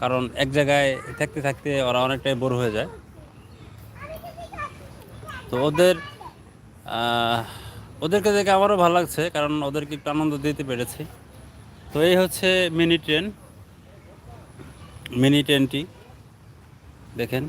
কারণ এক জায়গায় থাকতে থাকতে ওরা অনেকটাই বোর হয়ে যায়। তো ওদের ওদেরকে দেখে আমারও ভালো লাগছে কারণ ওদেরকে একটু আনন্দ দিতে পেরেছি। তো এই হচ্ছে মিনি ট্রেন, মিনি ট্রেনটি। দেখেন।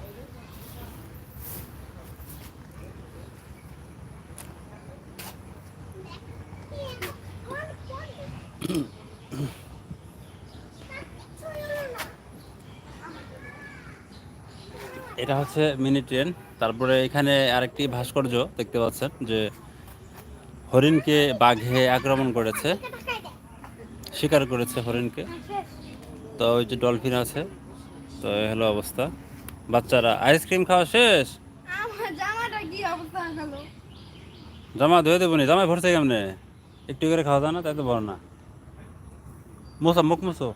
এটা হচ্ছে মিনি ট্রেন। তারপরে এখানে আরেকটি ভাস্কর্য দেখতে পাচ্ছেন যে হরিণকে বাঘে আক্রমণ করেছে শিকার করেছে হরিণকে। তো ওই যে ডলফিন আছে তো এই হলো অবস্থা। বাচ্চারা আইসক্রিম খাওয়া শেষ? জামা ধুয়ে দেবো নি জামাই ভরছে কেমনে? একটু করে খাওয়া দাও না তাই তো ভর না। মোসো মুখ মোসো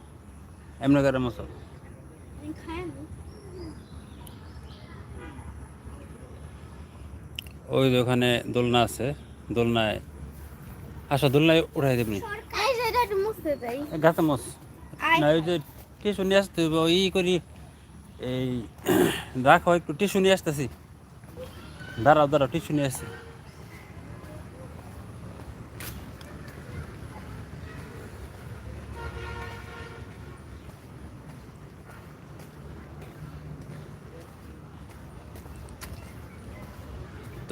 এমনি করে মোসো ওই যে ওখানে দোলনা আছে দোলনায় আসো দোলনায় উঠাই দেবনি? গাছে মোস না ওই যে টিসু নিয়ে আসতে হবে ওই করি এই রাখো একটু টিসু নিয়ে আসতেছি। দাঁড়াও দাঁড়াও টিসু নিয়ে আসছি।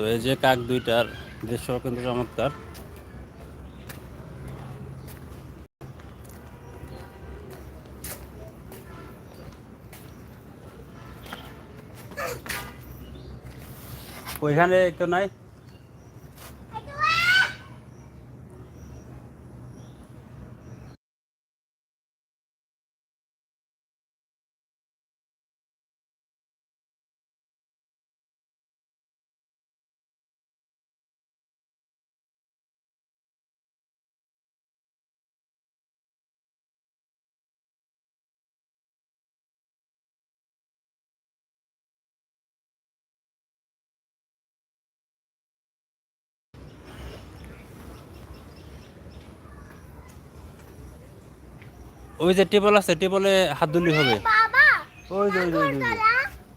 তো এই যে কাক দুইটার দৃশ্য কিন্তু চমৎকার। ওইখানে কেউ নাই? ওই যে টেবল আছে টেবলে হাত ধুলি হবে। ওই যে ওই যে, ওই যে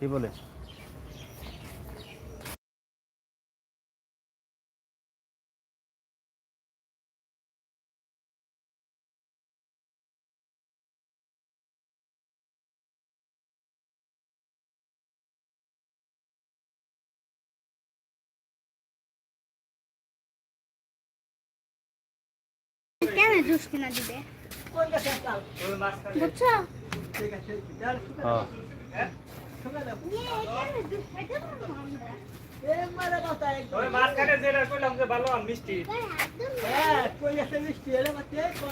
টেবলে জুস কিনা দিবে। বুঝছ?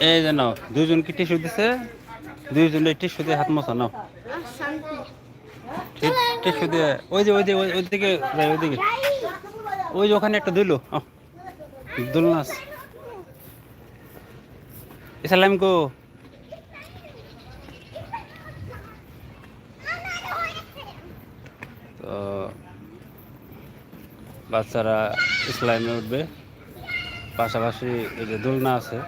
এই যে নাও দুইজনকে টিস্যু দিছে? দুইজনে টিস্যু দিয়ে হাত মোছা, নাও। টিস্যু দিয়ে, ওই যে ওই যে, ওই- ওইদিকে যাই, ওইদিকে। ওই যে ওখানে একটা দিল দুল নাচ ইসালাম কো তো বাচ্চারা ইসলামে উঠবে। পাশাপাশি এই যে দোলনা আছে।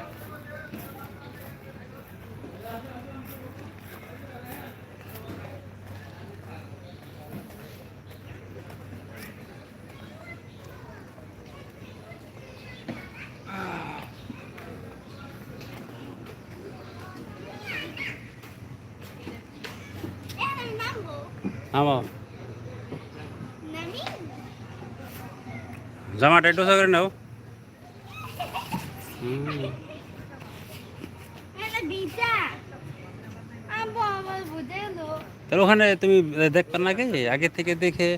আমো জামাটা একটু করে নাও। তাহলে ওখানে তুমি দেখবে না কি আগে থেকে দেখে